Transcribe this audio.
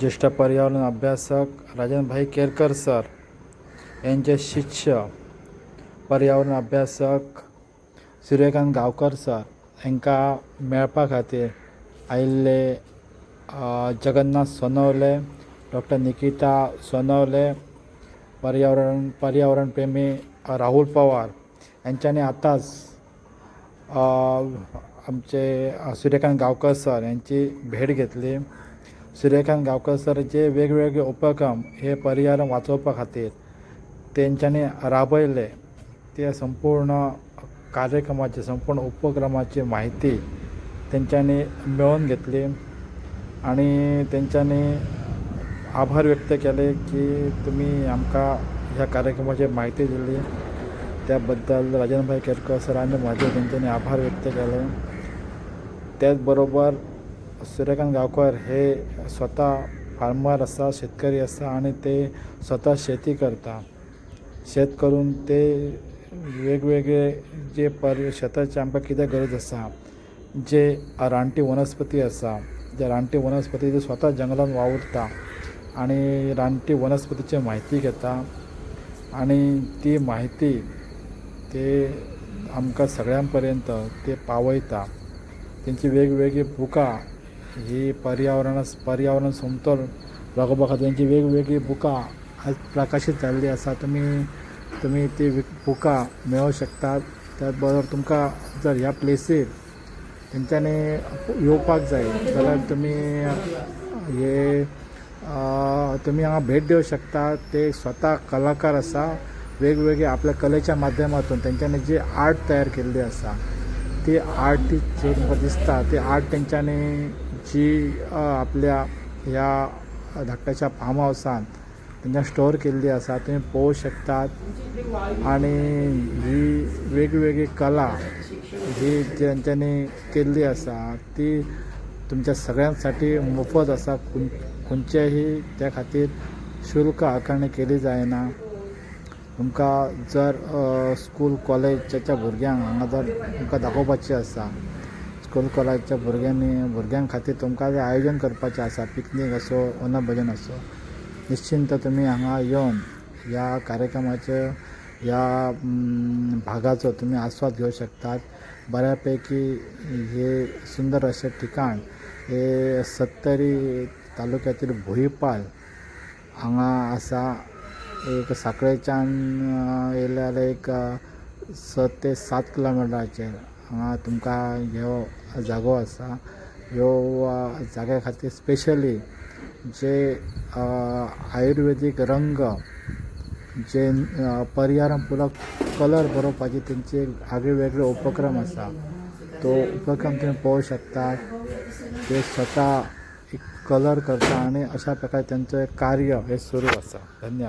ज्येष्ठ पर्यावरण अभ्यासक राजनभाई केरकर सर यांचे शिष्य पर्यावरण अभ्यासक सूर्यकांत गांवकर सर हांकां मेळपा खातीर आयिल्ले जगन्नाथ सोनवले डॉक्टर निकिता सोनवले पर्यावरण पर्यावरण प्रेमी राहुल पवार यांच्यानी आतांच आमचे सूर्यकांत गांवकर सर यांची भेट घेतली. सूर्यकांत गांवकर सर जे वेगवेगळे उपक्रम हे पर्यावरण वाचोवपा खातीर तेंच्यांनी राबयले. ते संपूर्ण कार्यक्रमाची संपूर्ण उपक्रमाची माहिती तेंच्यांनी मेळोवन घेतली आणि तेंच्यांनी आभार व्यक्त केले की तुमी आमकां ह्या कार्यक्रमाची माहिती दिली. त्या बद्दल राजनभाई केरकर सरांनी माझे त्यांच्यानी आभार व्यक्त केले. त्याचबरोबर सूर्यकांत गांवकर हे स्वता फार्मर आसा शेतकरी आसा आनी ते स्वता शेती करता. शेत करून ते वेगवेगळे जे पर शेताचे आमकां कितें गरज आसा जे रानटी वनस्पती आसा जे रानटी वनस्पती ते स्वता जंगलान वावुरता आनी रानटी वनस्पतीची म्हायती घेता आनी ती म्हायती ते आमकां सगळ्यां पर्यंत ते पावयता. तेंची वेगवेगळी बुकां ही पर्यावरणास पर्यावरण समतोल राघोबा खातीर तेंची वेगवेगळी बुकां आज प्रकाशीत जाल्ली आसा तुमी तुमी ती बुकां मेळोवंक शकतात त्याच बरोबर तुमकां जर ह्या प्लेसीर तेंच्यांनी येवपाक जाय जाल्यार तुमी हे तुमी हांगा भेट दिवंक शकता. ते स्वता कलाकार आसा. वेगवेगळे आपल्या कलेच्या माध्यमातून तेंच्यांनी जी आर्ट तयार केल्ली आसा ती आर्ट जी तुमकां दिसता ती आर्ट तेंच्यांनी जी आपल्या ह्या धाकट्याच्या फार्म हावसान तेंच्या स्टोर केल्ली आसा तुमी पळोवंक शकतात. आनी ही वेगवेगळी कला जी तेंच्यांनी केल्ली आसा ती तुमच्या सगळ्यांसाठी मोफत आसा खंय खंयचेही त्या खातीर शुल्क आकारणी केली जायना. तुमकां जर स्कूल कॉलेजच्या भुरग्यांक हांगा जर तुमकां दाखोवपाचें आसा स्कूल कॉलेजच्या भुरग्यांनी भुरग्यां खातीर तुमकां जें आयोजन करपाचें आसा पिकनीक असो वनभजन असो निश्चिंत तुमी हांगा येवन ह्या कार्यक्रमाचे ह्या भागाचो तुमी आस्वाद घेवंक शकतात. बऱ्यापैकी हे सुंदर अशें ठिकाण हे सत्तरी तालुक्यातील भुईपाल हांगा आसा एक सांखळेच्यान येयले जाल्यार एक स ते सात किलोमिटराचेर हांगा तुमकां ह्यो जागो आसा. ह्यो जाग्या खातीर स्पेशली जे आयुर्वेदीक रंग जे अ, पर्यावरण पुरक कलर बरोवपाचे तेंचे आगळे वेगळे उपक्रम आसा. तो उपक्रम तुमी पळोवंक शकतात ते स्वता एक कलर करता आनी अशा प्रकारे तेंचें कार्य हें सुरू आसा. धन्यवाद.